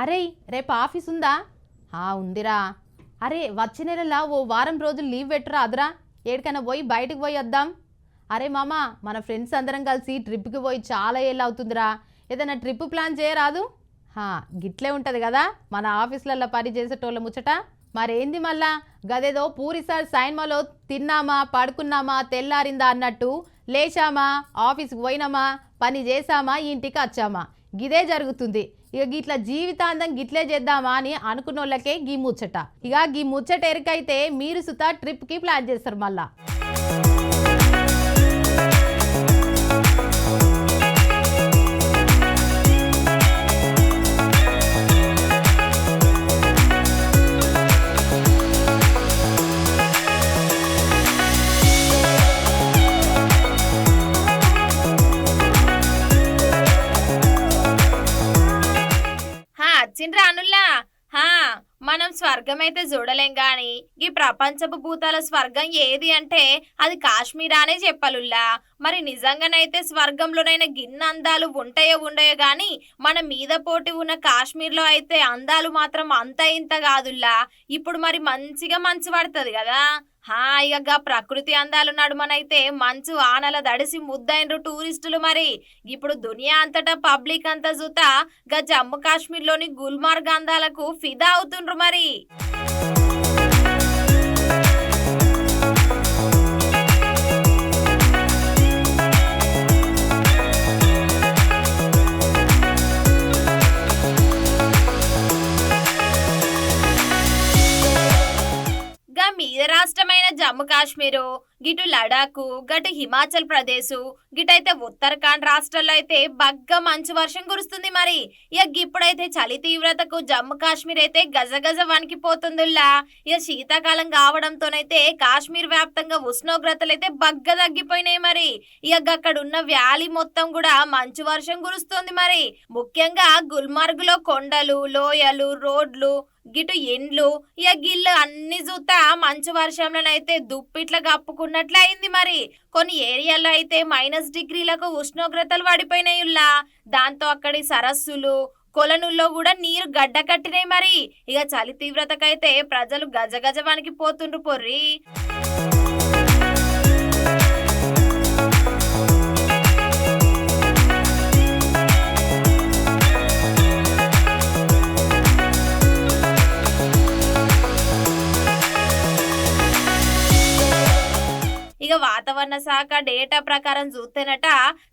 అరే రేపు ఆఫీస్ ఉందా? ఆ ఉందిరా. అరే వచ్చే నెలలా ఓ వారం రోజులు లీవ్ పెట్టురా అదరా? ఏడికైనా పోయి బయటకు పోయి వద్దాం. అరే మామ మన ఫ్రెండ్స్ అందరం కలిసి ట్రిప్కి పోయి చాలా ఏళ్ళు అవుతుందిరా. ఏదైనా ట్రిప్ ప్లాన్ చేయరాదు? హా గిట్లే ఉంటుంది కదా మన ఆఫీసులలో పని చేసేటోళ్ళ ముచ్చట. మరేంది మళ్ళా? గదేదో పూరిసార్ సైన్మాలో తిన్నామా పడుకున్నామా తెల్లారిందా అన్నట్టు లేచామా ఆఫీస్కి పోయినామా పని చేసామా ఇంటికి వచ్చామా. గిదే జరుగుతుంది. ఇక గిట్ల జీవితాంతం గిట్లే చేద్దామా అని అనుకున్నోళ్ళకే గీ ముచ్చట. ఇక గీ ముచ్చట ఎరికైతే మీరు సుతా ట్రిప్కి ప్లాన్ చేస్తారు మళ్ళా. మనం స్వర్గం అయితే చూడలేం గాని ఈ ప్రపంచపు భూతాల స్వర్గం ఏది అంటే అది కాశ్మీర్ అనే చెప్పలుల్లా. మరి నిజంగానైతే స్వర్గంలోనైనా గిన్నె అందాలు ఉంటాయో ఉండయో గాని మన మీద పోటీ ఉన్న కాశ్మీర్లో అయితే అందాలు మాత్రం అంత ఇంత కాదుల్లా. ఇప్పుడు మరి మంచిగా మంచు పడుతుంది కదా. హాయిగా ప్రకృతి అందాలు నడుమనైతే మంచు ఆనల దడిసి ముద్దైనరు టూరిస్టులు మరి. ఇప్పుడు దునియా అంతటా పబ్లిక్ అంతా జూత గా జమ్మూ కాశ్మీర్లోని గుల్మార్గ్ అందాలకు ఫిదా అవుతుండ్రు మరి. తీర రాష్ట్రమైన జమ్మూ కాశ్మీరు గిటు లడాకు గటు హిమాచల్ ప్రదేశ్ గిటైతే ఉత్తరాఖండ్ రాష్ట్రాల్లో అయితే బగ్గ మంచు వర్షం కురుస్తుంది మరి. ఇక ఇప్పుడైతే చలి తీవ్రతకు జమ్మూ కాశ్మీర్ అయితే గజ గజ వణికిపోతుందిలా ఇక శీతాకాలం కావడంతోనైతే కాశ్మీర్ వ్యాప్తంగా ఉష్ణోగ్రతలు అయితే బగ్గ తగ్గిపోయినాయి మరి. ఇక అక్కడ ఉన్న వ్యాలీ మొత్తం కూడా మంచు వర్షం కురుస్తుంది మరి. ముఖ్యంగా గుల్మార్గ్లో కొండలు లోయలు రోడ్లు గిటు ఎండ్లు ఇక గిల్లు అన్ని చూతా మంచు వర్షంలోనైతే దుప్పిట్ల కప్పుకున్నట్లు అయింది మరి. కొన్ని ఏరియాల్లో అయితే మైనస్ డిగ్రీలకు ఉష్ణోగ్రతలు పడిపోయినాయుల్లా దాంతో అక్కడి సరస్సులు కొలనుల్లో కూడా నీరు గడ్డ కట్టినాయి మరి. ఇక చలి తీవ్రతకైతే ప్రజలు గజగజవానికి పోతుండ్రు వణికిపోతుండ్రు పొర్రి. ఇక వాతావరణ శాఖ డేటా ప్రకారం చూస్తేనట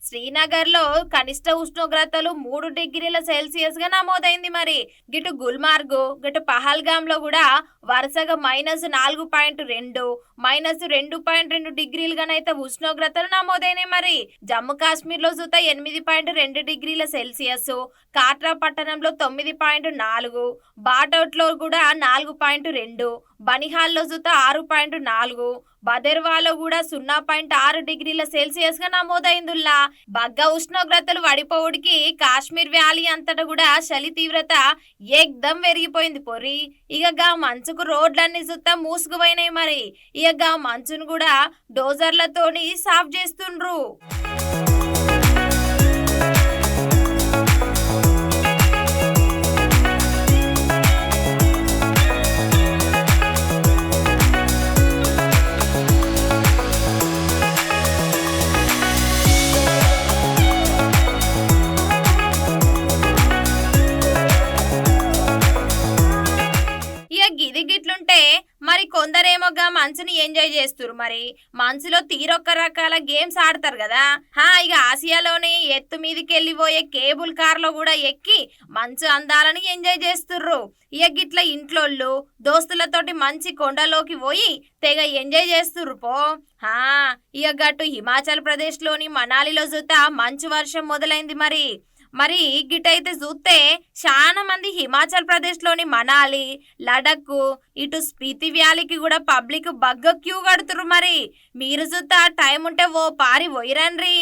శ్రీనగర్లో కనిష్ట ఉష్ణోగ్రతలు మూడు డిగ్రీల సెల్సియస్గా నమోదైంది మరి. గిటు గుల్మార్గ్ గిటు పహల్గామ్లో కూడా వరుసగా మైనస్ నాలుగు పాయింట్ రెండు మైనస్ రెండు పాయింట్ రెండు డిగ్రీలుగానైతే ఉష్ణోగ్రతలు నమోదైనాయి మరి. జమ్మూ కాశ్మీర్లో చూత ఎనిమిది పాయింట్ రెండు డిగ్రీల సెల్సియస్ కాట్రా పట్టణంలో తొమ్మిది పాయింట్ నాలుగు బాటౌట్లో కూడా నాలుగు పాయింట్ రెండు బనిహాల్లో చూత ఆరు పాయింట్ నాలుగు బదెర్వాలో కూడా సున్నా పాయింట్ ఆరు డిగ్రీల సెల్సియస్గా బగ్గ ఉష్ణోగ్రతలు వడిపోవుడికి కాశ్మీర్ వ్యాలీ అంతటా కూడా చలి తీవ్రత ఏకదం పెరిగిపోయింది పొరి ఇక గా మంచుకు రోడ్లన్నీ సుత్తా మూసుకుపోయినాయి మరి. ఇక గా మంచును కూడా డోజర్లతోని సాఫ్ చేస్తుండ్రు. గిది గిట్లుంటే మరి కొందరేమోగా మంచుని ఎంజాయ్ చేస్తారు మరి. మంచులో తీరొక్క రకాల గేమ్స్ ఆడతారు కదా. హా ఇక ఆసియాలోని ఎత్తు మీదకి వెళ్ళిపోయే కేబుల్ కార్లో కూడా ఎక్కి మంచు అందాలని ఎంజాయ్ చేస్తుర్రు. ఇక గిట్ల ఇంట్లోళ్ళు దోస్తులతోటి మంచి కొండలోకి పోయి తెగ ఎంజాయ్ చేస్తుర్రు పో. హా ఇక గట్టు హిమాచల్ ప్రదేశ్లోని మనాలిలో చూత మంచు వర్షం మొదలైంది మరి. మరి గిటైతే చూస్తే చాలా మంది హిమాచల్ ప్రదేశ్లోని మనాలి లడక్ ఇటు స్పీతి వ్యాలీకి కూడా పబ్లిక్ బగ్గ క్యూ కడుతురు మరి. మీరు చూస్తా టైం ఉంటే ఓ పారి పోయిరండ్రి